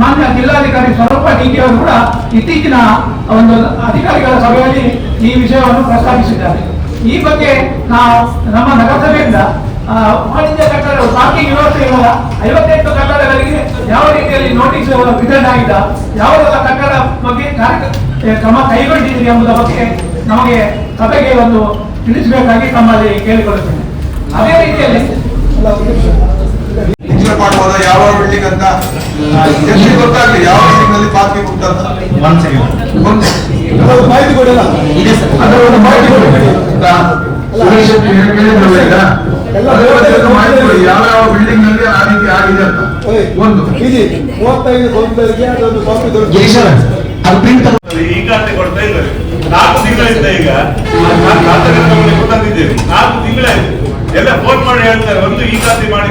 ಮಾನ್ಯ ಜಿಲ್ಲಾಧಿಕಾರಿ ಸ್ವರೂಪ ಡಿಕೆ ಅವರು ಕೂಡ ಇತ್ತೀಚಿನ ಒಂದು ಅಧಿಕಾರಿಗಳ ಸಭೆಯಲ್ಲಿ ಈ ವಿಷಯವನ್ನು ಪ್ರಸ್ತಾಪಿಸಿದ್ದಾರೆ. ಈ ಬಗ್ಗೆ ನಾವು ನಮ್ಮ ನಗರಸಭೆಯಿಂದ ವಾಣಿಜ್ಯ ಕಟ್ಟಡ ಪಾರ್ಕಿಂಗ್ ವ್ಯವಸ್ಥೆ ಇರುವ ಐವತ್ತೆಂಟು ಕಟ್ಟಡಗಳಿಗೆ ಯಾವ ರೀತಿಯಲ್ಲಿ ನೋಟಿಸ್ ವಿತರಣೆ ಆಗಿದ್ದ, ಯಾವುದೆಲ್ಲ ಕಟ್ಟಡ ಬಗ್ಗೆ ಕ್ರಮ ಕೈಗೊಂಡಿದ್ದೀರಿ ಎಂಬುದರ ಬಗ್ಗೆ ನಮಗೆ ಸಭೆಗೆ ಒಂದು ತಿಳಿಸಬೇಕಾಗಿ ತಮ್ಮಲ್ಲಿ ಕೇಳಿಕೊಳ್ಳುತ್ತೇನೆ. ಅದೇ ರೀತಿಯಲ್ಲಿ ಪಿಕ್ಚರ್ ಮಾಡಬಹುದ ಯಾವ ಬಿಲ್ಡಿಂಗ್ ಅಂತ ಎಷ್ಟು ಗೊತ್ತಾಗ್ಲಿ ಯಾವ ಬಿಲ್ಡಿಂಗ್ನಲ್ಲಿ ಪಾರ್ಕಿಂಗ್ ಉಂಟು ಅಂತ ಮಾಹಿತಿ ಕೊಡಲ್ಲ. ಇದೆ ಸರ್. ಒಂದು ಮಾಹಿತಿ ಕೊಡಿ. ಯಾವ ಯಾವ ಬಿಲ್ಡಿಂಗ್ನಲ್ಲಿ ಆ ರೀತಿ ಆಗಿದೆ ಅಂತ. ಓಯ್, ಒಂದು. ಮೂವತ್ತೈದು ಅದೊಂದು ಕಾಪಿ ಕೊಡ್ತಾ ಇದ್ದಾರೆ. ನಾಲ್ಕು ತಿಂಗಳಿಂದ ಈಗ ನಾಲ್ಕು ತಿಂಗಳಾಯ್ತು. ಎಲ್ಲ ಫೋನ್ ಮಾಡಿ ಹೇಳ್ತಾರೆ ಒಂದು ಈ ಖಾತೆ ಮಾಡಿ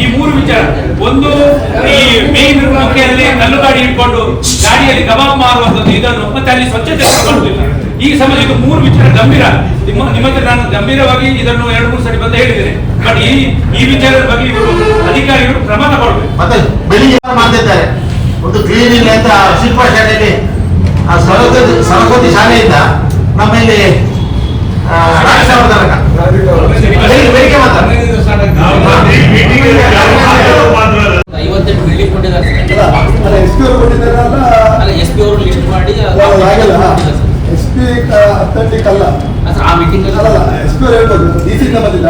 ಈ ಮೂರು ವಿಚಾರ. ಒಂದು ಈ ಮೇನ್ ಮುಖ್ಯದಲ್ಲಿ ಕಲ್ಲು ಗಾಡಿ ಇಟ್ಕೊಂಡು ಗಾಡಿಯಲ್ಲಿ ಕಬಾಬ್ ಮಾರುವಂತದ್ದು ಇದನ್ನು ಮತ್ತೆ ಅಲ್ಲಿ ಸ್ವಚ್ಛತೆ ಮಾಡುವುದಿಲ್ಲ ಈ ಸಮಯ ಇದು ಮೂರು ವಿಚಾರ ಗಂಭೀರ. ನಿಮ್ಮ ನಿಮ್ಮ ಹತ್ರ ನಾನು ಗಂಭೀರವಾಗಿ ಇದನ್ನು ಎರಡು ಮೂರು ಸರಿ ಬಂದು ಹೇಳಿದ್ದೇನೆ. ಬಟ್ ಈ ಈ ವಿಚಾರದ ಬಗ್ಗೆ ಇವರು ಅಧಿಕಾರಿಗಳು ಕ್ರಮ ತಗೊಳ್ಬೇಕು ಮತ್ತೆ ಬೆಳಿಗ್ಗೆ ಮಾಡ್ತಿದ್ದಾರೆ? ಒಂದು ಕ್ಲೀನಿಂಗ್ ಅಂತ ಶಿಲ್ಪ ಶಾಲೆಯಲ್ಲಿ ಆ ಸರಸ್ವತಿ ಸರಸ್ವತಿ ಶಾಲೆಯಿಂದ ನಮ್ಮಲ್ಲಿ ಬೆಳಿಗ್ಗೆ ಬೆಳಿಗ್ಗೆ ಐವತ್ತೆಂಟು ಬಿಲ್ಡಿಂಗ್ ಕೊಟ್ಟಿದ್ದಾರೆ ಅಲ್ಲ ಎಸ್ ಪಿ ಅವರು ಅಲ್ಲ? ಎಸ್ಪಿ ಅವರು ಲಿಸ್ಟ್ ಮಾಡಿ ಎಸ್ ಪಿ ಅಥೆಂಟಿಕ್ ಅಲ್ಲ ಆ ಮೀಟಿಂಗ್ ಎಸ್ ಪಿ ಅವರು ಹೇಳ್ಬೋದು ಡಿ ಸಿ ಬಂದಿಲ್ಲ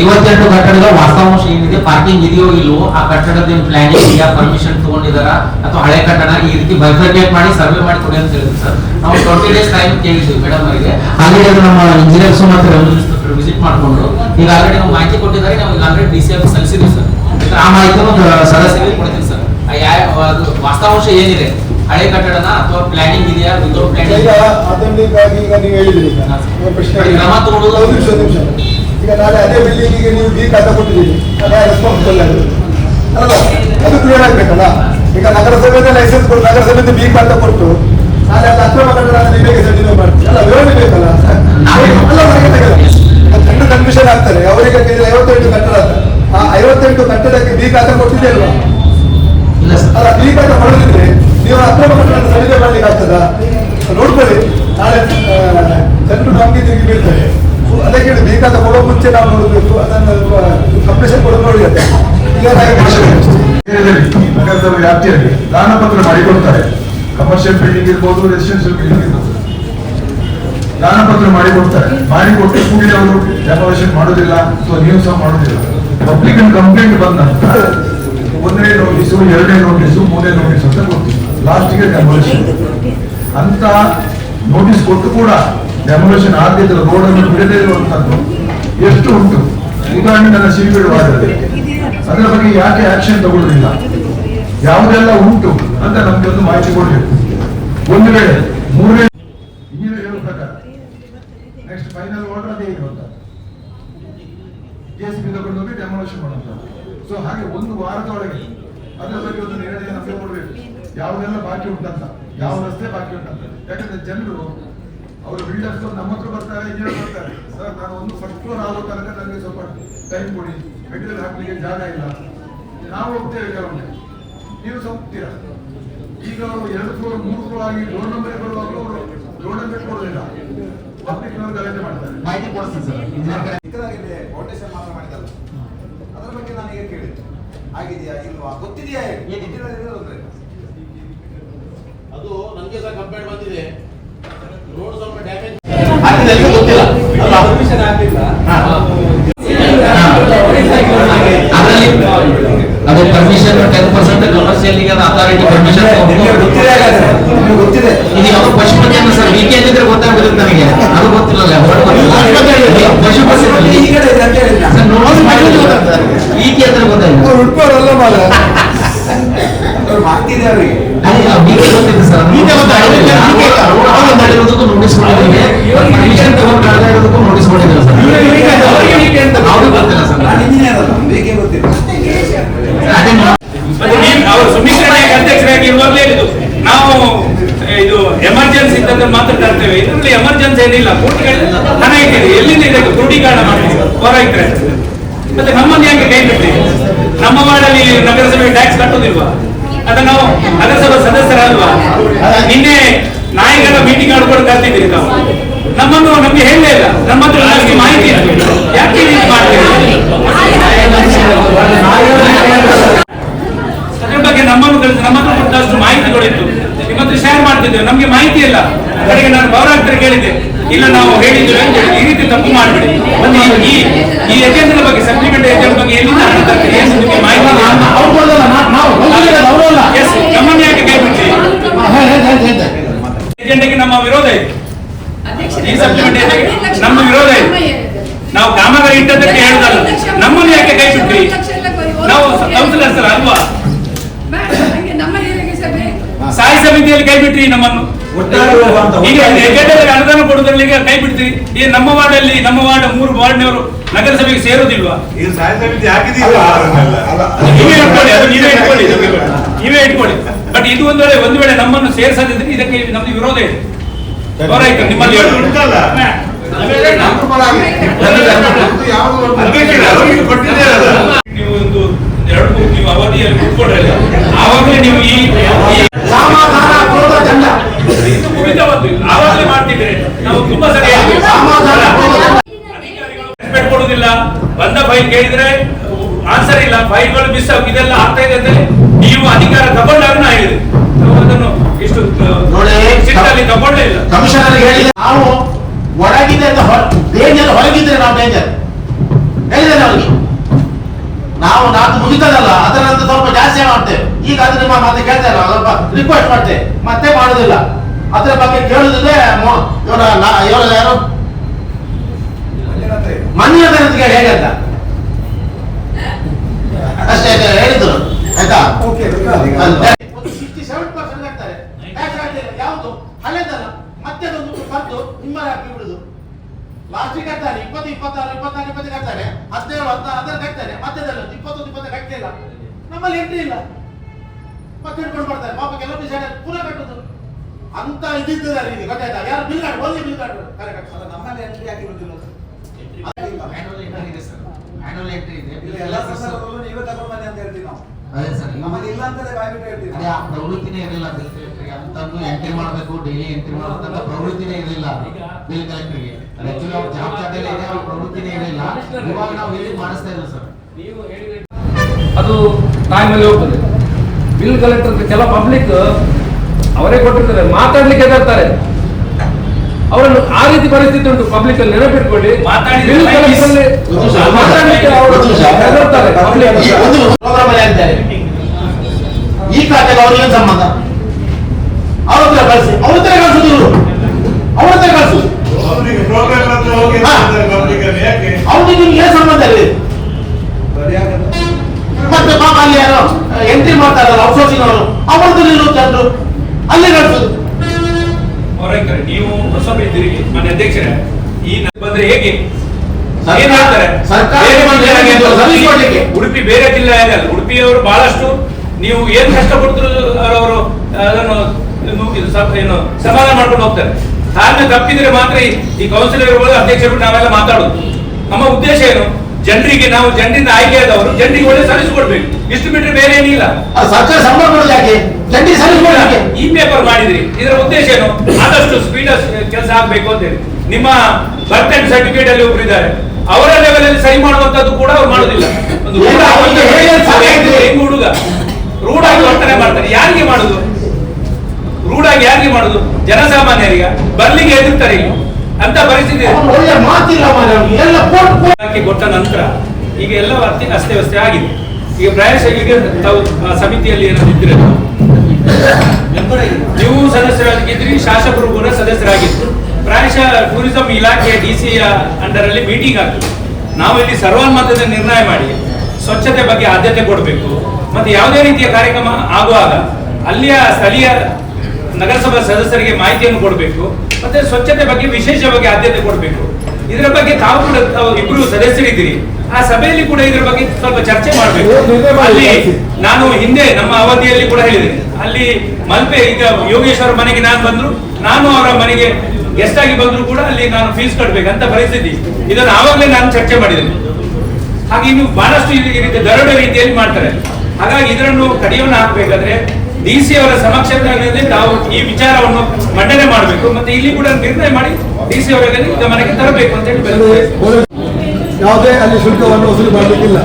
ಐವತ್ತೆಂಟು ಕಟ್ಟಡದ ವಾಸ್ತವಾಂಶ ಏನಿದೆ? ಪಾರ್ಕಿಂಗ್ ಇದೆಯೋ ಇಲ್ವೋ ಆ ಕಟ್ಟಡದ ಪ್ಲಾನಿಂಗ್ ಇದೆಯಾ? ಪರ್ಮಿಷನ್ ತಗೊಂಡಿದಾರ ಅಥವಾ ಹಳೆ ಕಟ್ಟಡ ಈ ರೀತಿ ಬೈಫರ್ಕೇಟ್ ಮಾಡಿ ಸರ್ವೆ ಮಾಡಿ ಕೊಡಿ ಅಂತ ಹೇಳಿದ್ರು ಸರ್. ನಾವು ಟ್ವೆಂಟಿ ಡೇಸ್ ಟೈಮ್ ಕೇಳಿದ್ವಿ ಮೇಡಮ್ ಅವರಿಗೆ. ಆಲ್ರೆಡಿ ನಮ್ಮ ಇಂಜಿನಿಯರ್ಸ್ ಮತ್ತು ವಿಸಿಟ್ ಮಾಡಿಕೊಂಡು ಈಗ ಆಲ್ರೆಡಿ ನಾವು ಮಾಹಿತಿ ಕೊಟ್ಟಿದ್ದಾರೆ. ನಾವು ಈಗ ಆಲ್ರೆಡಿ ಡಿ ಸಿ ಆಫೀಸ್ ಸಲ್ಲಿಸಿದ್ವಿ ಸರ್. ಆ ಮಾಹಿತಿ ಸದಸ್ಯರಿಗೆ ಕೊಡ್ತೀನಿ ಸರ್. ಯಾವ ಅದು ವಾಸ್ತವಾಂಶ ಏನಿದೆ? ಹಳೆ ಕಟ್ಟಡನ ಅಥವಾ ಪ್ಲಾನಿಂಗ್ ಇದೆಯಾ? ವಿತೌಟ್ ಈಗ ಪ್ಲಾನಿಂಗ್ ಆಗಿ ಈಗ ನೀವು ಹೇಳಿದ್ರಿ ಈಗ ಪ್ರಶ್ನೆ ಈಗ ಕ್ರಮ ತಗೊಳ್ಳೋದು- ಒಂದು ನಿಮಿಷ ನಿಮಿಷ. ಈಗ ನಾಳೆ ಅದೇ ಬಿಲ್ಡಿಂಗಿಗೆ ನೀವು ಬಿ ಖಾತೆ ಕೊಟ್ಟಿದ್ದೀರಿ. ಅದೇ ರೆಸ್ಪಾನ್ಸಿಬಲ್ ಅದು. ಅಲ್ಲ ಅದು ಕ್ಲಿಯರ್ ಆಗ್ಬೇಕಲ್ಲ? ಈಗ ನಗರಸಭೆಯಿಂದ ಲೈಸೆನ್ಸ್ ಕೊಟ್ಟು ನಗರಸಭೆಯಿಂದ ಬಿ ಅಂತ ಕೊಟ್ಟು ನಾಳೆ ಅದು ಅಕ್ರಮ ಕಟ್ಟಡ ನಿಮಗೆ ಸರ್ಟಿಫೈ ಮಾಡ್ತೀವಿ ಅಲ್ಲ ವಿವರಣೆ ಬೇಕಲ್ಲ? ಅಲ್ಲ ಕನ್ಫ್ಯೂಷನ್ ಆಗ್ತಾರೆ ಅವರಿಗೆ ಐವತ್ತೆಂಟು ಕಟ್ಟಡ ಆ ಐವತ್ತೆಂಟು ಕಟ್ಟಡಕ್ಕೆ ಬಿ ಅಂತ ಕೊಟ್ಟಿದೆ ಅಲ್ವಾ? ಅಲ್ಲ ಬಿ ಹೊಡೆದಿದ್ರೆ ನೀವು ಅಕ್ರಮ ಕಟ್ಟಡ ಸರ್ಟಿಫೈ ಮಾಡ್ಲಿಕ್ಕೆ ಆಗ್ತದ? ನೋಡ್ಕೊಳ್ಳಿ. ನಾಳೆ ಜನರು ನಮಗೆ ತಿರುಗಿ ಬೀಳ್ತಾರೆ ಅದಕ್ಕೆ ಬೇಕಾದ ಕೊಡೋ ಮುಂಚೆ ನಾವು ನೋಡಬೇಕು. ಅದನ್ನು ಕಂಪ್ಲೇಷನ್ ಕೊಡೋದು ನೋಡಿ ಅಂತ. ವ್ಯಾಪ್ತಿಯಲ್ಲಿ ದಾನಪತ್ರ ಮಾಡಿಕೊಡ್ತಾರೆ. ಕಮರ್ಷಿಯಲ್ ಬಿಲ್ಡಿಂಗ್ ಇರ್ಬೋದು ರೆಸಿಡೆನ್ಷಿಯಲ್ ಬಿಲ್ಡಿಂಗ್ ಇರ್ಬೋದು. ದಾನಪತ್ರ ಮಾಡಿಕೊಡ್ತಾರೆ. ಮಾಡಿಕೊಟ್ಟು ಕೂಡಿದವರು ಅವರು ಡೆಮಾಲೇಷನ್ ಮಾಡೋದಿಲ್ಲ, ಅಥವಾ ನೀವು ಸಹ ಮಾಡೋದಿಲ್ಲ. ಪಬ್ಲಿಕ್ ಕಂಪ್ಲೇಂಟ್ ಬಂದ ನಂತರ ಒಂದನೇ ನೋಟಿಸು ಎರಡನೇ ನೋಟಿಸು ಮೂರನೇ ನೋಟಿಸ್ ಅಂತ ಕೊಡ್ತೀವಿ. ಲಾಸ್ಟಿಗೆ ಡೆಮೊಲೇಷನ್ ಅಂತ ನೋಟಿಸ್ ಕೊಟ್ಟು ಕೂಡ ಡೆಮೊಲೇಷನ್ ಆಗದಿದ್ದ ರೋಡ್ ಅನ್ನು ಬಿಡದೇ ಇರುವಂತದ್ದು ಎಷ್ಟು ಉಂಟು? ಉದಾಹರಣೆ ನನ್ನ ಸಿರಿಬೇಡು ವಾರ್ಡಲ್ಲಿ ಅದರ ಬಗ್ಗೆ ಯಾಕೆ ಆಕ್ಷನ್ ತಗೊಳ್ಳಿಲ್ಲ ಯಾವುದೆಲ್ಲ ಉಂಟು ಅಂತ ನಮ್ಗೆ ಒಂದು ಮಾಹಿತಿ ಕೊಡಬೇಕು. ಒಂದು ವೇಳೆ ಮೂರನೇ ಇಂಜಿನಿಯರ್ ಹೇಳೋ ಪ್ರಕಾರ ನೆಕ್ಸ್ಟ್ ಫೈನಲ್ ಆರ್ಡರ್ ಅದೇ ಇರುವಂತ ಜೆ ಸಿ ಬಿ ತಗೊಂಡೋಗಿ ಡೆಮಾಲೇಷನ್ ಮಾಡುವಂತ ಸೊ ಹಾಗೆ ಒಂದು ವಾರದ ಒಳಗೆ ಅದರ ಬಗ್ಗೆ ಒಂದು ನಿರ್ಣಯ ನಮಗೆ ಕೊಡ್ಬೇಕು ಯಾವುದೆಲ್ಲ ಬಾಕಿ ಉಂಟಂತ ಯಾವ ರಸ್ತೆ ಬಾಕಿ ಉಂಟಂತ. ಯಾಕಂದ್ರೆ ಜನರು ಅವರು ಬಿಲ್ಡರ್ಸ್ ನಮ್ಮ ಹತ್ರ ಬರ್ತಾರೆ ಇಂಜಿನಿಯರ್ ಬರ್ತಾರೆ. ಸರ್ ನಾನು ಒಂದು ಫಸ್ಟ್ ಫ್ಲೋರ್ ಆಗೋ ತನಕ ನನಗೆ ಸ್ವಲ್ಪ ಟೈಮ್ ಕೊಡಿ. ಮೆಟೀರಿಯಲ್ ಹಾಕ್ಲಿಕ್ಕೆ ಜಾಗ ಇಲ್ಲ. ನಾವು ಹೋಗ್ತೇವೆ ಕೆಲವೊಮ್ಮೆ ನೀವು ಸಹ ಹೋಗ್ತೀರಾ? ಈಗ ಅವರು ಎರಡು ಫ್ಲೋರ್ ಮೂರು ಫ್ಲೋರ್ ಆಗಿ ಲೋನ್ ನಂಬರ್ ಬರುವಾಗ ಅವರು ಲೋನ್ ನಂಬರ್ ಕೊಡೋದಿಲ್ಲ. ಪಬ್ಲಿಕ್ ಗಲಾಟೆ ಮಾಡ್ತಾರೆ. ಮಾಹಿತಿ ಕೊಡ್ತೀನಿ ಸರ್. ಚಿಕ್ಕದಾಗಿದೆ ಫೌಂಡೇಶನ್ ಮಾತ್ರ ಮಾಡಿದಲ್ಲ ಅದರ ಬಗ್ಗೆ ನಾನು ಈಗ ಕೇಳಿದ್ದೆ? ಆಗಿದೆಯಾ ಇಲ್ವಾ? ಗೊತ್ತಿದೆಯಾ ಹೇಳಿ ತೊಂದ್ರೆ ಇಲ್ಲ. ಅದು ನನಗೆ ಸಹ ಕಂಪ್ಲೇಂಟ್ ಬಂದಿದೆ. ರೋಡ್ ಸ್ವಲ್ಪ ಡ್ಯಾಮೇಜ್ ಆಗಿದೆ ನಿಮಗೆ ಗೊತ್ತಿಲ್ಲ. ಅದು ಪರ್ಮಿಷನ್ ಟೆನ್ ಪರ್ಸೆಂಟ್ ಕಮರ್ಷಿಯಲ್ಗೆ ಅದು ಅಥಾರಿಟಿ ಪರ್ಮಿಷನ್ ನಿಮಗೆ ಗೊತ್ತಿದೆ ನಿಮಗೆ ಗೊತ್ತಿದೆ. ಇದು ಯಾವ ಸರ್ ಕೆ ಗೊತ್ತಾಗ್ಬಿಡುತ್ತೆ ನನಗೆ. ಅದು ಗೊತ್ತಿಲ್ಲ. ಪಶು ಈ ಕಡೆ ಇದೆ ಅಂತ ಹೇಳಿಲ್ಲ. ಸರ್ ಗೊತ್ತಾಗ್ತದೆ ವಿ ಕೆ ಅಂದ್ರೆ ಇದೆ ಅವರಿಗೆ. ನೋಟಿಸ್ ನೋಟಿಸ್ ನಾವು- ಇದು ಎಮರ್ಜೆನ್ಸಿ ಅಂತ ಮಾತ್ರ ಇರ್ತೇವೆ ಇದರಲ್ಲಿ ಎಮರ್ಜೆನ್ಸಿ ಏನಿಲ್ಲ. ಹಣ ಇಟ್ಟಿದೆ. ಎಲ್ಲಿಂದ ಇದಕ್ಕೆ ಕ್ರೋಢೀಕರಣ ಮಾಡಿ ಹೊರಗಿದ್ರೆ. ಮತ್ತೆ ನಮ್ಮನ್ನು ಯಾಕೆ ಕೈ ನಮ್ಮ ವಾರ್ಡಲ್ಲಿ ನಗರಸಭೆ ಟ್ಯಾಕ್ಸ್ ಕಟ್ಟೋದಿಲ್ವಾ? ಅದ ನಾವು ನಗರಸಭಾ ಸದಸ್ಯರಲ್ವಾ? ನಿನ್ನೆ ನಾಯಿಗಳ ಮೀಟಿಂಗ್ ಆಡ್ಕೊಂಡು ಕರ್ತಿದ್ದೀರಿ ನಾವು ನಮ್ಮನ್ನು ನಮ್ಗೆ ಹೇಳಲೇ ಇಲ್ಲ. ನಮ್ಮ ಹತ್ರ ನಮಗೆ ಮಾಹಿತಿ ಯಾಕೆ ರೀತಿ ಮಾಡ್ತೀರಿ? ಅದ್ರ ಬಗ್ಗೆ ನಮ್ಮನ್ನು ಕಳಿಸಿ ನಮ್ಮ ಹತ್ರ ಕೊಟ್ಟಷ್ಟು ಮಾಹಿತಿಗಳಿತ್ತು ನಿಮ್ಮ ಹತ್ರ ಶೇರ್ ಮಾಡ್ತಿದ್ದೇವೆ. ನಮ್ಗೆ ಮಾಹಿತಿ ಇಲ್ಲ. ಕಡೆಗೆ ನಾನು ಪೌರಾಯುಕ್ತರಿಗೆ ಕೇಳಿದ್ದೆ. ಇಲ್ಲ, ನಾವು ಹೇಳಿದ್ದೇವೆ ಅಂತ ಹೇಳಿ ಈ ರೀತಿ ತಪ್ಪು ಮಾಡಬೇಡಿ. ಈ ಈ ಏಜೆಂಟ್ನ ಬಗ್ಗೆ ಸಪ್ಲಿಮೆಂಟ್ ಏಜೆಂಟ್ ಬಗ್ಗೆ ಎಲ್ಲಿಂದ ಮಾಹಿತಿ ಇಲ್ಲ? ಅವ್ರು ಕೊಡೋದಲ್ಲ, ನಾ- ನಾವು ಹೊರಗಿರೋದು ಅವರಲ್ಲ. Yes, ನಮ್ಮನ್ನು ಯಾಕೆ ಕೈ ಬಿಟ್ರಿ ಹಾ, ಹೇಳ್- ಹೇಳ್- ಹೇಳ್- ಹೇಳ್. ಏಜೆಂಟ್ಗೆ ನಮ್ಮ ವಿರೋಧ ಇದೆ ಈ ಸಪ್ಲಿಮೆಂಟ್ ಏಜೆಂಟ್ಗೆ ನಮ್ಮ ವಿರೋಧ ಇದೆ ನಾವು ಕಾಮಗಾರಿ ಇಟ್ಟದಕ್ಕೆ ಹೇಳುದಲ್ಲ ನಮ್ಮನ್ನು ಯಾಕೆ ಕೈ ಬಿಟ್ರಿ ನಾವು ಕೌನ್ಸಿಲರ್ಸ್ ಅಲ್ವಾ ಸಾಯಿ ಸಮಿತಿಯಲ್ಲಿ ಕೈ ಬಿಟ್ರಿ ನಮ್ಮನ್ನು ಒಟ್ಟಾರೆ ಹೋಗುವಂತ ಈಗ ಏಜೆಂಟ್ಗಳಿಗೆ ಅನುದಾನ ಕೊಡುವುದರಲ್ಲಿ ಈಗ ಕೈ ಬಿಡ್ತೀರಿ ಈ ನಮ್ಮ ವಾರ್ಡಲ್ಲಿ ನಮ್ಮ ವಾರ್ಡ್ ಮೂರು ವಾರ್ಡ್ನವರು ನಗರಸಭೆಗೆ ಸೇರೋದಿಲ್ವಾ? ನೀವೇ ಇಟ್ಕೊಳ್ಳಿ ಅದು ನೀವೇ ಇಟ್ಕೊಳ್ಳಿ ನೀವೇ ಇಟ್ಕೊಳ್ಳಿ. ಬಟ್ ಇದು ಒಂದು ವೇಳೆ ಒಂದು ವೇಳೆ ನಮ್ಮನ್ನು ಸೇರಿಸದಿದ್ರೆ ಇದಕ್ಕೆ ನಮ್ದು ವಿರೋಧ ಇದೆ. ನಿಮ್ಮಲ್ಲಿ ನೀವು ಒಂದು ಎರಡು ಮೂರು ನೀವು ಅವಧಿಯಲ್ಲಿ ಕೂತ್ಕೊಂಡ್ರಲ್ಲ ಆವಾಗಲೇ ನೀವು ಈ ಸಮಾಧಾನ ಆವಾಗಲೇ ಮಾಡ್ತಿದ್ರೆ ನಾವು ತುಂಬಾ ಸರಿ ಸಮಾಧಾನ ಕ್ರೋಧ ಅಧಿಕಾರಿಗಳು ರೆಸ್ಪೆಕ್ಟ್ ಬಂದ ಫೈಲ್ ಕೇಳಿದ್ರೆ ಆನ್ಸರ್ ಇಲ್ಲ ಫೈಲ್ಗಳು ಮಿಸ್ ಆಗಿ ಇದೆಲ್ಲ ಆಗ್ತಾ ಇದೆ ಅಂದ್ರೆ ನೀವು ಅಧಿಕಾರ ತಗೊಂಡಾಗ ನಾ ಹೇಳಿದೆ. ಅದನ್ನು ಇಷ್ಟು ಸಿಟ್ಟಲ್ಲಿ ತಗೊಂಡೇ ಇಲ್ಲ. ಕಮಿಷನರ್ ಹೇಳಿದೆ ನಾವು ಒಳಗಿದೆ ಅಂತ ಡೇಂಜರ್ ಹೊರಗಿದ್ರೆ ನಾವು ಡೇಂಜರ್ ಹೇಳಿದ್ದೇನೆ ಅವರಿಗೆ. ನಾವು ನಾಲ್ಕು ಮುಗಿತದಲ್ಲ ಅದರಂತ ಸ್ವಲ್ಪ ಜಾಸ್ತಿ ಮಾಡ್ತೇವೆ. ಈಗ ಅದು ನಿಮ್ಮ ಮತ್ತೆ ಕೇಳ್ತಾ ಇಲ್ಲ ಸ್ವಲ್ಪ ರಿಕ್ವೆಸ್ಟ್ ಮಾಡ್ತೇವೆ. ಮತ್ತೆ ಮಾಡುದಿಲ್ಲ. ಅದರ ಬಗ್ಗೆ ಕೇಳುದಿದ್ರೆ ಮೊ- ಇವರ ಇವರ ಯಾರು ಮನೆಯ ಕೇಳಿ ಹೇಗೆ ಅಂತ? ಅಷ್ಟೇ ಹೇಳಿದ್ರು. ಆಯ್ತಾ? ಸಿಕ್ಸ್ಟಿ ಸೆವೆನ್ ಪರ್ಸೆಂಟ್ ಆಗ್ತಾರೆ ಯಾವುದು? ಹಳೆದಲ್ಲ. ಮತ್ತೆ ಅದೊಂದು ಬಂದು ಹಾಕಿ ಬಿಡುದು. ಲಾಸ್ಟಿಗೆ ಇಪ್ಪತ್ತು ಇಪ್ಪತ್ತಾರು ಇಪ್ಪತ್ತಾರು ಹದಿನೇಳು ಮತ್ತೆ ಇಪ್ಪತ್ತೊಂದು ನಮ್ಮಲ್ಲಿ ಎಂಟ್ರಿ ಇಲ್ಲ. ಮತ್ತೆ ಹಿಡ್ಕೊಂಡು ಬರ್ತಾರೆ. ಪಾಪ ಕೆಲವೊಂದು ಸೈಡ್ ಪುನಃ ಕಟ್ಟುದು. ಅಂತ ಇದ್ದಿದ್ದಾರೆ ಗೊತ್ತಾಯ್ತಾ? ಯಾರು bill card only bill card correct ನಮ್ಮಲ್ಲಿ ಎಂಟ್ರಿ ಅದೇ ಸರ್ ಪ್ರವೃತ್ತಿನೇ ಇರಲಿಲ್ಲ ಬಿಲ್ ಕಲೆಕ್ಟರ್ಗೆ. ಅಂತಂದು ಎಂಟ್ರಿ ಮಾಡಬೇಕು ಡೈಲಿ ಎಂಟ್ರಿ ಮಾಡಬೇಕಂತ ಪ್ರವೃತ್ತಿನೇ ಇರಲಿಲ್ಲ. ಬಿಲ್ ಕಲೆಕ್ಟರ್ಗೆ. ಆಕ್ಚುಲಿ ಅವ್ರ ಜಾಬ್ ಚಾರ್ಟಲ್ಲಿ ಇದೆ ಅವ್ರ ಪ್ರವೃತ್ತಿನೇ ಇರಲಿಲ್ಲ. ಇವಾಗ ನಾವು ಹೇಳಿ ಮಾಡಿಸ್ತಾ ಸರ್. ಅದು ಟೈಮಲ್ಲಿ ಹೋಗ್ತದೆ. ಬಿಲ್ ಕಲೆಕ್ಟರ್ ಕೆಲ ಪಬ್ಲಿಕ್ ಅವರೇ ಕೊಟ್ಟಿರ್ತಾರೆ. ಮಾತಾಡ್ಲಿಕ್ಕೆ ಹೆದರ್ತಾರೆ ಅವರನ್ನು ಆ ರೀತಿ ಪರಿಸ್ಥಿತಿ ಉಂಟು. ಪಬ್ಲಿಕ್ ಅಲ್ಲಿ ನೆನಪಿಟ್ಕೊಳ್ಳಿ. ಈ ಒಂದು ಪ್ರೋಗ್ರಾಮ್ ಅಲ್ಲಿ ಹೇಳ್ತಾರೆ. ಈ ಖಾತೆಗೆ ಅವ್ರಿಗೆ ಏನ್ ಸಂಬಂಧ? ಅವ್ರ ಹತ್ರ ಕಳಿಸಿ. ಅವ್ರ ಹತ್ರ ಕಳಿಸುದು ಅವ್ರ ಹತ್ರ ಕಳಿಸು. ಅವರಿಗೆ ನಿಮ್ಗೆ ಏನ್ ಸಂಬಂಧ ಇದೆ ಮತ್ತೆ ಪಾಪ ಅಲ್ಲಿ ಯಾರೋ ಎಂಟ್ರಿ ಮಾಡ್ತಾರಲ್ಲ ಔಟ್ಸೋರ್ಸಿಂಗ್ ಅವರು. ಅವ್ರದ್ದು ಜನರು ಅಲ್ಲಿ ಕಳಿಸುದು ನೀವು ಹೊಸಬ್ರು ಇದ್ದೀರಿ ಮನೆ ಅಧ್ಯಕ್ಷರೇ ಈ ಬಂದ್ರೆ ಹೇಗೆ? ಉಡುಪಿ ಬೇರೆ ಜಿಲ್ಲೆ ಆಗಲ್ಲ ಉಡುಪಿಯವರು ಬಹಳಷ್ಟು ನೀವು ಏನ್ ಕಷ್ಟ ಅವರು ಅದನ್ನು ಏನು ಸಮಾಧಾನ ಮಾಡ್ಕೊಂಡು ಹೋಗ್ತಾರೆ. ತಾಳ್ಮೆ ತಪ್ಪಿದ್ರೆ ಮಾತ್ರ ಈ- ಕೌನ್ಸಿಲರ್ ಇರ್ಬೋದು ಅಧ್ಯಕ್ಷರು ನಾವೆಲ್ಲ ಮಾತಾಡೋದು. ನಮ್ಮ ಉದ್ದೇಶ ಏನು? ಜನರಿಗೆ ನಾವು ಜನರಿಂದ ಆಯ್ಕೆ ಆದವರು ಜನರಿಗೆ ಒಳ್ಳೆ ಸರ್ವಿಸ್ ಕೊಡ್ಬೇಕು. ಇಷ್ಟು ಬಿಟ್ಟರೆ ಬೇರೆ ಏನಿಲ್ಲ ಸರ್ಕಾರ ಸಂಬಳ ಯಾಕೆ? ಜಂಟಿ ಈ ಪೇಪರ್ ಮಾಡಿದ್ರಿ. ಇದರ ಉದ್ದೇಶ ಏನು? ಆದಷ್ಟು ಸ್ಪೀಡ್ ಕೆಲಸ ಆಗ್ಬೇಕು ಅಂತ ಹೇಳಿ. ನಿಮ್ಮ ಬರ್ತ್ ಅಂಡ್ ಸರ್ಟಿಫಿಕೇಟ್ ಅಲ್ಲಿ ಒಬ್ರು ಇದ್ದಾರೆ. ಅವರ ಲೆವೆಲ್ ಅಲ್ಲಿ ಸಹಿ ಮಾಡುವಂತದ್ದು ಕೂಡ ಅವ್ರು ಮಾಡುದಿಲ್ಲ. ಒಂದು ರೂಢ ಹುಡುಗ? ರೂಢ ಆಗಿ ವರ್ತನೆ ಮಾಡ್ತಾರೆ. ಯಾರಿಗೆ ಮಾಡುದು? ರೂಢ ಆಗಿ ಯಾರಿಗೆ ಮಾಡುದು? ಜನಸಾಮಾನ್ಯರಿಗೆ. ಬರ್ಲಿಕ್ಕೆ ಎದುರ್ತಾರೆ ಅಂತ ಪರಿಸ್ಥಿತಿ ಕೋಟ್ ಕೊಟ್ಟ ನಂತರ ಈಗ ಎಲ್ಲ ಅರ್ಥ ಅಸ್ತವ್ಯಸ್ತ ಆಗಿದೆ. ಈಗ ಪ್ರಾಯಶಃ ಈಗ ತಾವು ಸಮಿತಿಯಲ್ಲಿ ಏನಾದ್ರು ಇದ್ರೆ ನೀವು ಸದಸ್ಯರಾಗಿದ್ರಿ ಶಾಸಕರು ಕೂಡ ಸದಸ್ಯರಾಗಿದ್ರು. ಪ್ರಾಯಶಃ ಟೂರಿಸಂ ಇಲಾಖೆಯ ಡಿ ಸಿ ಅಂಡರ್ ಅಲ್ಲಿ ಮೀಟಿಂಗ್ ಆಗ್ತದೆ. ನಾವು ಇಲ್ಲಿ ಸರ್ವಾನುಮತದ ನಿರ್ಣಯ ಮಾಡಿ, ಸ್ವಚ್ಛತೆ ಬಗ್ಗೆ ಆದ್ಯತೆ ಕೊಡಬೇಕು. ಮತ್ತೆ ಯಾವುದೇ ರೀತಿಯ ಕಾರ್ಯಕ್ರಮ ಆಗುವಾಗ ಅಲ್ಲಿಯ ಸ್ಥಳೀಯ ನಗರಸಭಾ ಸದಸ್ಯರಿಗೆ ಮಾಹಿತಿಯನ್ನು ಕೊಡಬೇಕು. ಮತ್ತೆ ಸ್ವಚ್ಛತೆ ಬಗ್ಗೆ, ವಿಶೇಷವಾಗಿ ಆದ್ಯತೆ ಕೊಡಬೇಕು. ಇದರ ಬಗ್ಗೆ ತಾವು ಕೂಡ ಇಬ್ರು ಸದಸ್ಯರಿದ್ದೀರಿ. ಆ ಸಭೆಯಲ್ಲಿ ಕೂಡ ಇದರ ಬಗ್ಗೆ ಸ್ವಲ್ಪ ಚರ್ಚೆ ಮಾಡಬೇಕು. ಅಲ್ಲಿ ನಾನು ಹಿಂದೆ ನಮ್ಮ ಅವಧಿಯಲ್ಲಿ ಕೂಡ ಹೇಳಿದೆ ಅಲ್ಲಿ ಮಲ್ಪೆ ಈಗ ಯೋಗೇಶ್ವರ ಮನೆಗೆ ನಾನು ಬಂದ್ರು. ನಾನು ಅವರ ಮನೆಗೆ ಗೆಸ್ಟ್ ಆಗಿ ಬಂದ್ರು ಕೂಡ ಅಲ್ಲಿ ನಾನು ಫೀಸ್ ಕಟ್ಟಬೇಕಂತ ಪರಿಸ್ಥಿತಿ. ಇದನ್ನು ಆವಾಗಲೇ ನಾನು ಚರ್ಚೆ ಮಾಡಿದ್ದೇನೆ. ಹಾಗೆ ಇನ್ನು ಬಹಳಷ್ಟು ದರೋಡೆ ರೀತಿಯಲ್ಲಿ ಮಾಡ್ತಾರೆ. ಹಾಗಾಗಿ ಇದರನ್ನು ಕಡಿಯೋಣ ಹಾಕಬೇಕಾದ್ರೆ ಡಿ ಸಿ ಅವರ ಸಮಕ್ಷಮದಲ್ಲಿ ನಾವು ಈ ವಿಚಾರವನ್ನು ಮಂಡನೆ ಮಾಡಬೇಕು. ಮತ್ತೆ ಇಲ್ಲಿ ಕೂಡ ನಿರ್ಣಯ ಮಾಡಿ ಡಿ ಸಿ ಅವರಲ್ಲಿ ಗಮನಕ್ಕೆ ತರಬೇಕು ಅಂತ ಹೇಳಿ. ಯಾವುದೇ ಅಲ್ಲಿ ಶುಲ್ಕವನ್ನು ವಸೂಲಿ ಮಾಡಬೇಕಿಲ್ಲ.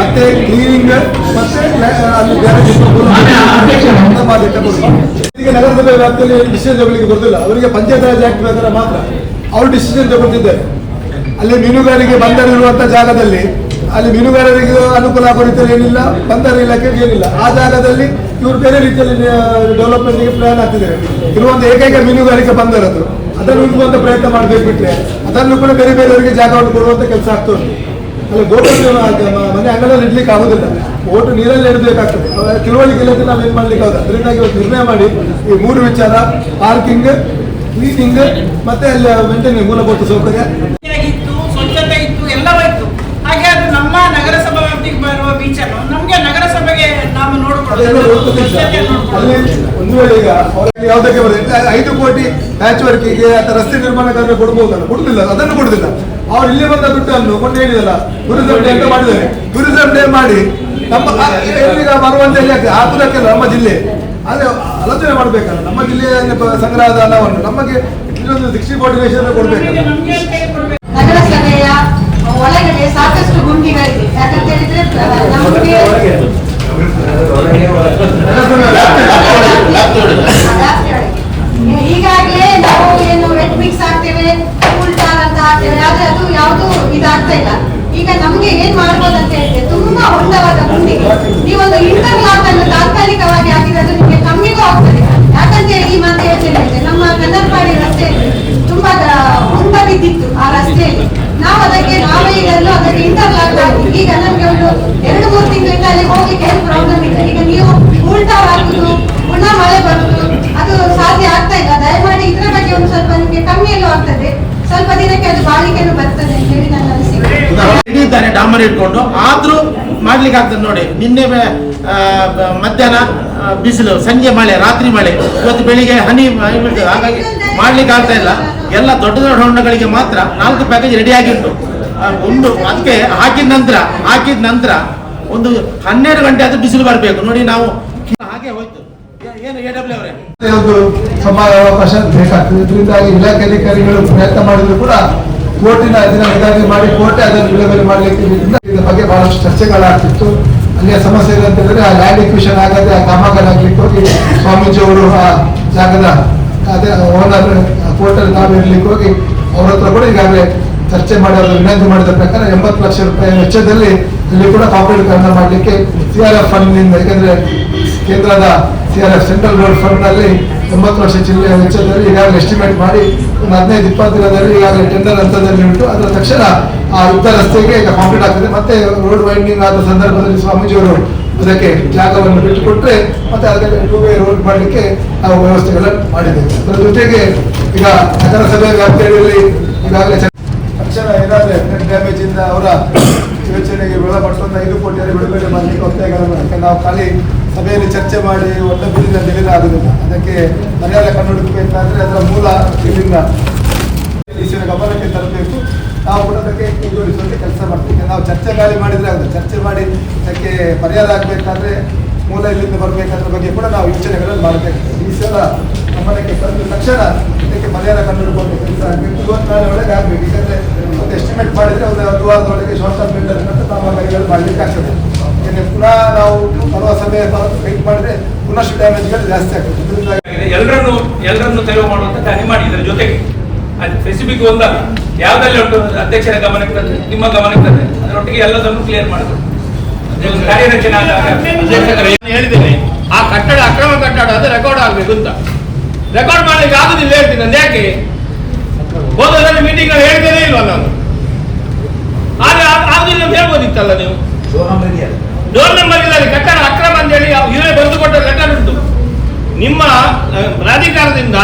ಮತ್ತೆ ಕ್ಲೀನಿಂಗ್ ಮತ್ತೆ ಅಲ್ಲಿ ಬೇರೆ ಈಗ ನಗರಸಭೆ ವ್ಯಾಪ್ತಿಯಲ್ಲಿ ಡಿಸಿಷನ್ ತಗೊಳ್ಳಿಕ್ಕೆ ಬರುದಿಲ್ಲ ಅವರಿಗೆ ಪಂಚಾಯತ್ ರಾಜ್ ಆಕ್ಟ್ ಪ್ರಕಾರ ಮಾತ್ರ ಅವರು ಡಿಸಿಷನ್ ತಗೊಳ್ತಿದ್ದಾರೆ. ಅಲ್ಲಿ ಮೀನುಗಾರಿಕೆ ಬಂದರು ಇರುವಂತಹ ಜಾಗದಲ್ಲಿ ಅಲ್ಲಿ ಮೀನುಗಾರರಿಗೆ ಅನುಕೂಲ ಆಗುವ ರೀತಿಯಲ್ಲಿ ಏನಿಲ್ಲ ಬಂದರ ಇಲಾಖೆ ಏನಿಲ್ಲ. ಆ ಜಾಗದಲ್ಲಿ ಇವರು ಬೇರೆ ರೀತಿಯಲ್ಲಿ ಡೆವಲಪ್ಮೆಂಟ್ಗೆ ಪ್ಲಾನ್ ಹಾಕ್ತಿದ್ದಾರೆ ಇರುವಂತ ಏಕೈಕ ಮೀನುಗಾರಿಕೆ ಬಂದಿರೋದು ಅದನ್ನು ಉಳಿಸುವಂತ ಪ್ರಯತ್ನ ಮಾಡಬೇಕು ಬಿಟ್ರೆ, ಅದನ್ನು ಕೂಡ ಬೇರೆ ಬೇರೆಯವರಿಗೆ ಜಾಗವನ್ನು ಕೊಡುವಂತ ಕೆಲಸ ಆಗ್ತಾ ಉಂಟು. ಅಲ್ಲಿ ಗೋಪುರ ಮನೆ ಅಂಗಡಲ್ಲಿ ಇಡ್ಲಿಕ್ಕೆ ಆಗುದಿಲ್ಲ. ಓಟು ನೀರಲ್ಲಿ ಇಡಬೇಕಾಗ್ತದೆ. ತಿಳುವಳಿಕೆ ಇಲ್ಲದೆ ನಾವು ಏನ್ ಮಾಡ್ಲಿಕ್ಕೆ ಆಗುದು? ಅದರಿಂದಾಗಿ ಇವತ್ತು ನಿರ್ಣಯ ಮಾಡಿ ಈ ಮೂರು ವಿಚಾರ ಪಾರ್ಕಿಂಗ್ ಕ್ಲೀನಿಂಗ್ ಮತ್ತೆ ಅಲ್ಲಿ ಮೇಂಟೈನ್ ಮೂಲಭೂತ ಸೌಕರ್ಯ. ಇತ್ತು, ಸ್ವಚ್ಛತೆ ಇತ್ತು ಎಲ್ಲವೂ ಇತ್ತು ಹಾಗೆ ಅದು ನಮ್ಮ ನಗರಸಭಾ ವ್ಯಾಪ್ತಿಗೆ ಬರುವ ಬೀಚನ್ನು ನಮ್ಗೆ ನಗರಸಭೆಗೆ ನಾವು ಅದೆಲ್ಲ ನೋಡ್ಕೊಳ್ಳೋದು ಒಳ್ಳೆ ಕೆಲಸ. ಸ್ವಚ್ಛತೆ ಅಲ್ಲಿ ನೋಡ್ಕೊಳ್ಳೋದು ಒಂದು ವೇಳೆ ಈಗ ಯಾವುದಕ್ಕೆ ಐದು ಕೋಟಿ ಪ್ಯಾಚ್ ವರ್ಕಿಗೆ ಅಥವಾ ರಸ್ತೆ ನಿರ್ಮಾಣಕ್ಕಾದ್ರೆ ಕೊಡ್ಬೋದಲ್ಲ? ಕೊಡುದಿಲ್ಲ, ಅದನ್ನು ಕೊಡುದಿಲ್ಲ. ಅವ್ರು ಇಲ್ಲಿ ಬಂದ ದುಡ್ಡನ್ನು ಮೊನ್ನೆ ಹೇಳಿದಲ್ಲ ಟೂರಿಸಂ ಡೇ ಅಂತ ಮಾಡಿದ್ದಾರೆ. ಟೂರಿಸಂ ಡೇ ಮಾಡಿ, ನಮ್ಮ, ಆ- ಬರುವಂತ ಇಲಾಖೆ? ಹಾಕುದಕ್ಕೆಲ್ಲ ನಮ್ಮ ಜಿಲ್ಲೆ. ಆದ್ರೆ ಆಲೋಚನೆ ಮಾಡ್ಬೇಕಲ್ಲ, ನಮ್ಮ ಜಿಲ್ಲೆಯ ಸಂಗ್ರಹದ ಹಣವನ್ನು ನಮಗೆ ಇಲ್ಲೊಂದು ಸಿಕ್ಸ್ಟಿ ಹೇಳಿ ಕೊಡ್ಬೇಕು. ಒಳಗಡೆ ಸಾಕಷ್ಟು ಗುಂಡಿಗಳಿವೆ. ಯಾಕಂತ ಹೇಳಿದ್ರೆ ಪ್ರ- ನಮಗೆ ವ್ಯಾಪ್ತಿ ಒಳಗೆ. ವ್ಯಾಪ್ತಿ ಒಳಗೆ. ಈಗಾಗಲೇ ನಾವು ಏನು ವೆಟ್ ಮಿಕ್ಸ್ ಹಾಕ್ತೇವೆ ಉಲ್ಟಾಲ್ ಅಂತ ಹಾಕ್ತೇವೆ ಆದ್ರೆ ಅದು ಯಾವುದು ಇದಾಗ್ತಾ ಇಲ್ಲ ಈಗ ನಮ್ಗೆ ಏನ್ ಮಾಡ್ಬೋದು ಅಂತ ಹೇಳಿದ್ರೆ ತುಂಬಾ ಹೊಂದವಾದ ಗುಂಡಿಗೆ ನೀವೊಂದು ಇಂಟರ್ಲಾಕ್ ಅನ್ನು ತಾತ್ಕಾಲಿಕವಾಗಿ ಹಾಕಿದ್ರೆ ಅದು ನಿಮಗೆ ಕಮ್ಮಿಗೂ ಆಗ್ತದೆ ಯಾಕಂತ ಹೇಳಿ ಈ ಮಾತು ಯೋಚನೆ ಇದೆ ನಮ್ಮ ಕನ್ನಡಪಾಡಿ ರಸ್ತೆಯಲ್ಲಿ ತುಂಬಾ ದ- ಹೊಂಡ ಬಿದ್ದಿತ್ತು ಆ ರಸ್ತೆಯಲ್ಲಿ ನಾವು ಅದಕ್ಕೆ ನಾವೇ ಈಗಲೂ ಅದಕ್ಕೆ ಇಂಟರ್ಲಾಕ್ ಹಾಕಿ ಈಗ ನಮ್ಗೆ ಒಂದು ಎರಡು ಮೂರು ತಿಂಗಳಿಂದ ಅಲ್ಲಿ ಹೋಗ್ಲಿಕ್ಕೆ ಏನು ಪ್ರಾಬ್ಲಮ್ ಇದೆ ಈಗ ನೀವು ಉಲ್ಟಾ ಆಗುದು ಪುನಃ ಮಳೆ ಬರುದು, ಅದು ಸಾಧ್ಯ ಆಗ್ತಾ ಇಲ್ಲ. ದಯಮಾಡಿ ಇದ್ರ ಬಗ್ಗೆ ಒಂದು ಸ್ವಲ್ಪ ನಿಮಗೆ ಕಮ್ಮಿಯಲ್ಲೂ ಆಗ್ತದೆ. ಸ್ವಲ್ಪ ದಿನಕ್ಕೆ ಅದು ಬಾಳಿಕೆನೂ ಬರ್ತದೆ ಅಂತ ಹೇಳಿ ನನ್ನ ಅನಿಸಿಕೆ. ಡಾಮರ್ ಇಟ್ಕೊಂಡು ಆದ್ರೂ ಮಾಡ್ಲಿಕ್ಕೆ ಆಗ್ತದೆ ನೋಡಿ. ನಿನ್ನೆ ಮಧ್ಯಾಹ್ನ ಬಿಸಿಲು, ಸಂಜೆ ಮಳೆ, ರಾತ್ರಿ ಮಳೆ. ಇವತ್ತು ಬೆಳಿಗ್ಗೆ ಹನಿ. ಹಾಗಾಗಿ ಮಾಡ್ಲಿಕ್ಕೆ ಆಗ್ತಾ ಇಲ್ಲ. ಎಲ್ಲ ದೊಡ್ಡ ದೊಡ್ಡ ಹೊಂಡಗಳಿಗೆ ಮಾತ್ರ ನಾಲ್ಕು ಪ್ಯಾಕೇಜ್ ರೆಡಿ ಆಗಿತ್ತು. ಒಂದು, ಅದಕ್ಕೆ ಹಾಕಿದ ನಂತರ ಹಾಕಿದ ನಂತರ ಒಂದು ಹನ್ನೆರಡು ಗಂಟೆ ಆದ್ರೂ ಬಿಸಿಲು ಬರಬೇಕು. ನೋಡಿ ನಾವು ಹಾಗೆ ಹೋಯ್ತು. ಏನು ಎ ಅವರೇ? ಒಂದು ಸಮಾವೇಶ ಬೇಕಾಗ್ತದೆ. ಇದರಿಂದಾಗಿ ಇಲಾಖೆ ಅಧಿಕಾರಿಗಳು ಪ್ರಯತ್ನ ಮಾಡಿದ್ರು ಕೂಡ ಕೋರ್ಟಿನ ಅದನ್ನ ಇದಾಗಿ ಮಾಡಿ ಕೋರ್ಟೆ ಅದನ್ನು ಬಿಡುಗಡೆ ಮಾಡಲಿಕ್ಕೆ ಇದ್ರ ಬಗ್ಗೆ ಬಹಳಷ್ಟು ಚರ್ಚೆಗಳಾಗ್ತಿತ್ತು. ಅಲ್ಲಿಯ ಸಮಸ್ಯೆ ಇದೆ ಅಂತ ಹೇಳಿದ್ರೆ ಆ ಲ್ಯಾಂಡ್ ಎಕ್ವಿಷನ್ ಆಗದೆ ಆ ಕಾಮಗಾರಿ ಆಗ್ಲಿಕ್ಕೆ ಹೋಗಿ ಸ್ವಾಮೀಜಿ ಅವರು ಆ ಜಾಗದ ಅದೇ ಓನರ್ ಕೋರ್ಟಲ್ಲಿ ನಾವು ಇರ್ಲಿಕ್ಕೆ ಹೋಗಿ ಅವ್ರ ಹತ್ರ ಕೂಡ ಈಗಾಗಲೇ ಚರ್ಚೆ ಮಾಡಿ ಅವರು ವಿನಂತಿ ಮಾಡಿದ ಪ್ರಕಾರ ಎಂಬತ್ತು ಲಕ್ಷ ರೂಪಾಯಿ ವೆಚ್ಚದಲ್ಲಿ ಇಲ್ಲಿ ಕೂಡ ಕಾಂಕ್ರೀಟೀಕರಣ ಮಾಡಲಿಕ್ಕೆ ಸಿ ಆರ್ ಎಫ್ ಫಂಡ್ನಿಂದ ಯಾಕಂದ್ರೆ ಕೇಂದ್ರದ C R F central road ಫಂಡ್ನಲ್ಲಿ ಎಂಬತ್ತು ಲಕ್ಷ ಚಿಲ್ಲರೆ ವೆಚ್ಚದಲ್ಲಿ ಈಗಾಗಲೇ ಎಸ್ಟಿಮೇಟ್ ಮಾಡಿ ಒಂದು ಹದಿನೈದು ಇಪ್ಪತ್ತು ದಿನದಲ್ಲಿ ಈಗಾಗಲೇ ಟೆಂಡರ್ ಹಂತದಲ್ಲಿ ಉಂಟು. ಅದರ ತಕ್ಷಣ ಆ ಯುದ್ಧ ರಸ್ತೆಗೆ ಈಗ ಕಾಂಪ್ಲೀಟ್ ಆಗ್ತದೆ. ಮತ್ತೆ ರೋಡ್ ವೈಂಡಿಂಗ್ ಆದ ಸಂದರ್ಭದಲ್ಲಿ ಸ್ವಾಮೀಜಿಯವರು ಅದಕ್ಕೆ ಜಾಗವನ್ನು ಬಿಟ್ಟುಕೊಟ್ರೆ ಮತ್ತೆ ಅದಕ್ಕೆ ಟೂ ವೇ ರೋಡ್ ಮಾಡಲಿಕ್ಕೆ ನಾವು ವ್ಯವಸ್ಥೆಗಳನ್ನು ಮಾಡಿದ್ದೇವೆ. ಅದರ ಜೊತೆಗೆ ಈಗ ನಗರಸಭೆ ವ್ಯಾಪ್ತಿಯಲ್ಲಿ ಈಗಾಗಲೇ ತಕ್ಷಣ ಏನಾದ್ರೆ ಡ್ಯಾಮೇಜ್ ಇಂದ ಅವರ ಯೋಚನೆಗೆ ಒಳಪಟ್ಟಂತ ಐದು ಕೋಟಿಯಲ್ಲಿ ಬಿಡುಗಡೆ ಮಾಡಲಿಕ್ಕೆ ಮಾಡಿ. ಯಾಕಂದ್ರೆ ನಾವು ಖಾಲಿ ಸಭೆಯಲ್ಲಿ ಚರ್ಚೆ ಮಾಡಿ ಒಟ್ಟ ಬಿಲ್ಲಿನ ನಿಲೀನ ಆಗುದಿಲ್ಲ. ಅದಕ್ಕೆ ಪರಿಹಾರ ಕಂಡುಹಿಡಿಬೇಕಾದ್ರೆ ಅದರ ಮೂಲ ಇಲ್ಲಿಂದ ಈಶ್ವರ ಗಮನಕ್ಕೆ ತರಬೇಕು. ನಾವು ಕೂಡ ಅದಕ್ಕೆ ಮುಂದುವರಿಸುವಂತೆ ಕೆಲಸ ಮಾಡ್ತೀವಿ. ನಾವು ಚರ್ಚೆ ಖಾಲಿ ಮಾಡಿದ್ರೆ ಆಗುತ್ತೆ ಚರ್ಚೆ ಮಾಡಿ ಅದಕ್ಕೆ ಪರಿಹಾರ ಆಗಬೇಕಾದ್ರೆ ಮೂಲ ಇಲ್ಲಿಂದ ಬರಬೇಕಾದ್ರ ಬಗ್ಗೆ ಕೂಡ ನಾವು ಯೋಚನೆಗಳನ್ನು ಮಾಡಬೇಕು. ಈ ಸಲ ಗಮನಕ್ಕೆ ತಂದ ತಕ್ಷಣ ಇದಕ್ಕೆ ಪರಿಹಾರ ಕಂಡುಹಿಡ್ಕೊಂಡು ಕೆಲಸ ಆಗಬೇಕು. ಇವತ್ತು ನಾಳೆ ಒಳಗೆ ಆಗಬೇಕು. ಯಾಕಂದ್ರೆ ಒಂದು ಎಸ್ಟಿಮೇಟ್ ಮಾಡಿದ್ರೆ ಒಂದು ಒಂದು ವಾರದೊಳಗೆ ಶಾರ್ಟ್ ಟರ್ಮ್ ಮೆಂಟರ್ ಅಂತ ಕಾಮಗಾರಿಗಳು ಮಾಡಲಿಕ್ಕೆ ಆಗ್ತದೆ. ಇನ್ನು ಪುನಃ ನಾವು ಬರುವ ಸಮಯ ವೆಯ್ಟ್ ಮಾಡಿದ್ರೆ ಪುನಃ ಡ್ಯಾಮೇಜ್ಗಳು ಜಾಸ್ತಿ ಆಗ್ತದೆ ಇದರಿಂದಾಗಿ ಎಲ್ಲರನ್ನು ಎಲ್ಲರನ್ನು ತೆರವು ಮಾಡುವಂತ ಕಾರ್ಯ ಮಾಡಿ ಇದರ ಜೊತೆಗೆ. ಅದು ಸ್ಪೆಸಿಫಿಕ್ ಒಂದಲ್ಲ. ಯಾವ್ದಲ್ಲಿ ಉಂಟು ಅಧ್ಯಕ್ಷರ ಗಮನಕ್ಕೆ ತಂದ್ರೆ ನಿಮ್ಮ ಗಮನಕ್ಕೆ ತಂದ್ರೆ ಅದರೊಟ್ಟಿಗೆ ಎಲ್ಲದನ್ನು ಕ್ಲಿಯರ್ ಮಾಡಬೇಕು ಕಾರ್ಯರಚನೆ ಆದಾಗ ಹೇಳಿದ್ದೇನೆ ಆ ಕಟ್ಟಡ ಅಕ್ರಮ ಕಟ್ಟಡ ಅದು ರೆಕಾರ್ಡ್ ಆಗ್ಬೇಕು ಅಂತ. ರೆಕಾರ್ಡ್ ಮಾಡಲಿಕ್ಕೆ ಆಗುದಿಲ್ಲ ಹೇಳ್ತೀನಿ ನಾನು ಯಾಕೆ ಹೋದ ಮೀಟಿಂಗ್ ಹೇಳ್ತೇನೆ ಇಲ್ವಾ ನಾನು? ಆದ್ರೆ ಆ- ಆಗುದಿಲ್ಲ ಅಂತ ಹೇಳ್ಬೋದಿತ್ತಲ್ಲ ನೀವು? ಡೋರ್ ನಂಬರ್ ಇಲ್ಲ ಲೆಟರ್ ಅಕ್ರಮ ಅಂತೇಳಿ ಇವರೇ ಬರೆದುಕೊಟ್ಟ ಲೆಟರ್ ಉಂಟು. ನಿಮ್ಮ ಪ್ರಾಧಿಕಾರದಿಂದ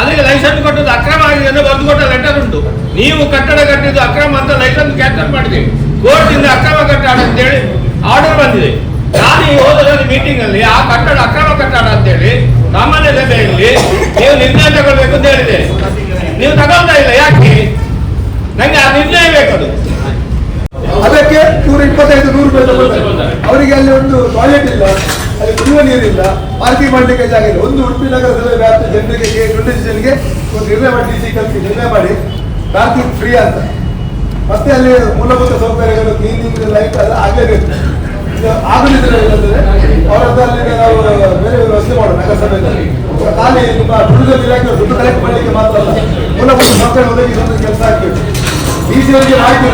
ಅದಕ್ಕೆ ಲೈಸೆನ್ಸ್ ಕೊಟ್ಟದ್ದು ಅಕ್ರಮ ಆಗಿದೆ ಅಂತ ಬರೆದುಕೊಟ್ಟ ಲೆಟರ್ ಉಂಟು. ನೀವು ಕಟ್ಟಡ ಕಟ್ಟಿದ್ದು ಅಕ್ರಮ ಅಂತ ಲೈಸೆನ್ಸ್ ಕ್ಯಾನ್ಸಲ್ ಮಾಡಿದ್ದೀವಿ ಕೋರ್ಟಿಂದ ಅಕ್ರಮ ಕಟ್ಟಡ ಅಂತೇಳಿ ಆರ್ಡರ್ ಬಂದಿದೆ. ನಾನು ಈ ಹೋದ ಮೀಟಿಂಗ್ ಅಲ್ಲಿ ಆ ಕಟ್ಟಡ ಅಕ್ರಮ ಕಟ್ಟಡ ಅಂತೇಳಿ ಸಾಮಾನ್ಯ ಸಭೆಯಲ್ಲಿ ನೀವು ನಿರ್ಣಯ ತಗೊಳ್ಬೇಕು ಅಂತ ಹೇಳಿದೆ. ನೀವು ತಗೊಳ್ತಾ ಇಲ್ಲ, ಯಾಕೆ? ನಂಗೆ ಆ ನಿರ್ಣಯ ಬೇಕದು. ಅದಕ್ಕೆ ನೂರ ಇಪ್ಪತ್ತೈದು ನೂರು ರೂಪಾಯಿ ಅವರಿಗೆ ಅಲ್ಲಿ ಒಂದು ಟಾಯ್ಲೆಟ್ ಇಲ್ಲ ಅಲ್ಲಿ ಕುಡಿಯುವ ನೀರಿಲ್ಲ ಪಾರ್ಕಿಂಗ್ ಮಾಡಲಿಕ್ಕೆ ಜಾಗ ಇಲ್ಲ. ಒಂದು ಉಡುಪಿ ನಗರಸಭೆ ವ್ಯಾಪ್ತಿ ಜನರಿಗೆ ಜನರಿಗೆ ಒಂದು ನಿರ್ಣಯ ಮಾಡಿ ಡಿ ಸಿ ಕಲ್ಸಿ ನಿರ್ಣಯ ಮಾಡಿ ಪಾರ್ಕಿಂಗ್ ಫ್ರೀ ಅಂತ. ಮತ್ತೆ ಅಲ್ಲಿ ಮೂಲಭೂತ ಸೌಕರ್ಯಗಳು ಕ್ಲೀನಿಂಗ್ ಲೈಟ್ ಎಲ್ಲ ಆಗಲೇಬೇಕು. ಇದು ಆಗದಿದ್ರೆ ಏನಂದ್ರೆ ಅವರ ಹತ್ರ ಅಲ್ಲಿ ನಾವು ಬೇರೆ ವ್ಯವಸ್ಥೆ ಮಾಡೋಣ ನಗರಸಭೆಯಲ್ಲಿ. ಖಾಲಿ ನಿಮ್ಮ ಟೂರಿಸಂ ಇಲಾಖೆ ದುಡ್ಡು ಕಲೆಕ್ಟ್ ಮಾಡಲಿಕ್ಕೆ ಮಾತ್ರ ಅಲ್ಲ ಮೂಲಭೂತ ಸೌಕರ್ಯ ಒದಗಿಸುವಂತ ಕೆಲಸ ಆಗ್ಬೇಕು. ಡಿ ಸಿ ಅವರಿಗೆ ಮಾಹಿತಿ